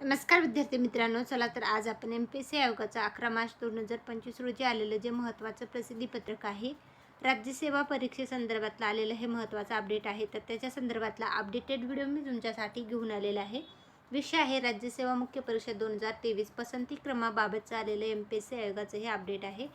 नमस्कार विद्यार्थी मित्रांनो चला तर आज आपण एम पी एस सी आयोगाचा अकरा मार्च दोन हजार पंचवीस रोजी आलेलं जे महत्त्वाचं प्रसिद्धीपत्रक आहे राज्यसेवा परीक्षेसंदर्भातलं आलेलं हे महत्त्वाचं अपडेट आहे. तर त्याच्या संदर्भातला अपडेटेड व्हिडिओ मी तुमच्यासाठी घेऊन आलेला आहे. विषय आहे राज्यसेवा मुख्य परीक्षा दोन हजार तेवीस पसंती क्रमाबाबतचं आलेलं एम पी एस सी आयोगाचं हे अपडेट आहे.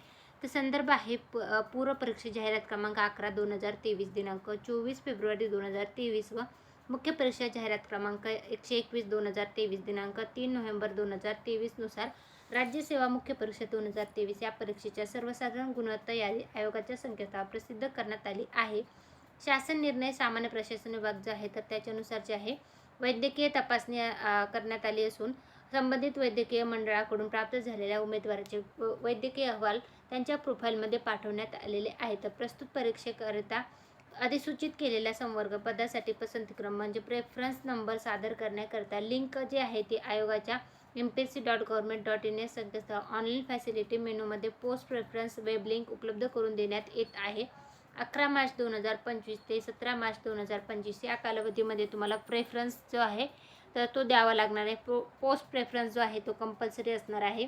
तर संदर्भ आहे प पूर्वपरीक्षा पूर्व परीक्षा जाहिरात क्रमांक अकरा दोन हजार तेवीस दिनांक चोवीस फेब्रुवारी दोन हजार तेवीस व मुख्य परीक्षा जाहिरात क्रमांक एकशे एकवीस दोन हजार तेवीस दिनांक तीन नोव्हेंबर दोन हजार तेवीसनुसार राज्यसेवा मुख्य परीक्षा दोन हजार तेवीस या परीक्षेच्या सर्वसाधारण गुणवत्ता यादी आयोगाच्या संकेतस्थळावर प्रसिद्ध करण्यात आली आहे. शासन निर्णय सामान्य प्रशासन विभाग जो आहे तर त्याच्यानुसार जे आहे वैद्यकीय तपासणी करण्यात आली असून संबंधित वैद्यकीय मंडळाकडून प्राप्त झालेल्या उमेदवाराचे वैद्यकीय अहवाल त्यांच्या प्रोफाईलमध्ये पाठवण्यात आलेले आहेत. तर प्रस्तुत परीक्षेकरिता अधिसूचित केलेल्या संवर्ग पदासाठी पसंतीक्रम म्हणजे प्रेफरन्स नंबर सादर करण्याकरता लिंक जी आहे ती आयोगाच्या M P S C dot government dot in या संकेतस्थळ ऑनलाईन फॅसिलिटी मेनूमध्ये पोस्ट प्रेफरन्स वेब लिंक उपलब्ध करून देण्यात येत आहे. अकरा मार्च दोन हजार पंचवीस ते सतरा मार्च दोन हजार पंचवीस या कालावधीमध्ये तुम्हाला प्रेफरन्स जो आहे तर तो द्यावा लागणार आहे. पो पोस्ट प्रेफरन्स जो आहे तो कंपल्सरी असणार आहे.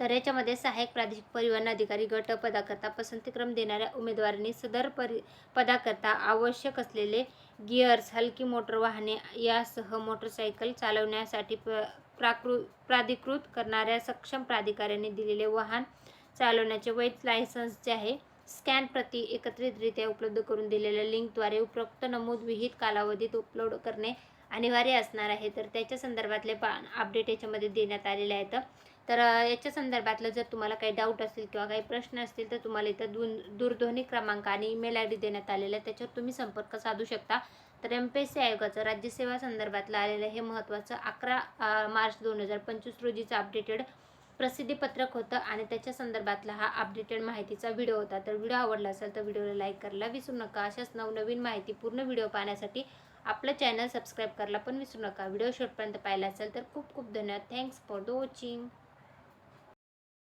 तर याच्यामध्ये सहाय्यक प्रादेशिक परिवहन अधिकारी गट पदाकरता पसंतीक्रम देणाऱ्या उमेदवारांनी सदर परि पदाकरता आवश्यक असलेले गिअर्स हलकी मोटर वाहने यासह मोटरसायकल चालवण्यासाठी प्र प्राकृ प्राधिकृत करणाऱ्या सक्षम प्राधिकाऱ्यांनी दिलेले वाहन चालवण्याचे वैध लायसन्स जे आहे स्कॅन प्रती एकत्रितरित्या उपलब्ध करून दिलेल्या लिंकद्वारे उपरोक्त नमूद विहित कालावधीत उपलोड करणे अनिवार्य असणार आहे. तर त्याच्या संदर्भातले पा अपडेट याच्यामध्ये देण्यात आलेले आहेत. तर याच्या संदर्भातलं जर तुम्हाला काही डाऊट असेल किंवा काही प्रश्न असतील तर तुम्हाला इथं दून दूरध्वनी क्रमांक आणि ईमेल आय डी देण्यात आलेला आहे त्याच्यावर तुम्ही संपर्क साधू शकता. तर एम पी एस सी आयोगाचं राज्यसेवा संदर्भातलं आलेलं हे महत्त्वाचं अकरा मार्च दोन हजार पंचवीस रोजीचं अपडेटेड प्रसिद्धीपत्रक होतं आणि त्याच्या संदर्भातला हा अपडेटेड माहितीचा व्हिडिओ होता. तर व्हिडिओ आवडला असेल तर व्हिडिओला लाईक करायला विसरू नका. अशाच नवनवीन माहिती पूर्ण व्हिडिओ पाहण्यासाठी आपलं चॅनल सबस्क्राईब करायला पण विसरू नका. व्हिडिओ शेवटपर्यंत पाहिला असेल तर खूप खूप धन्यवाद. Thanks for the watching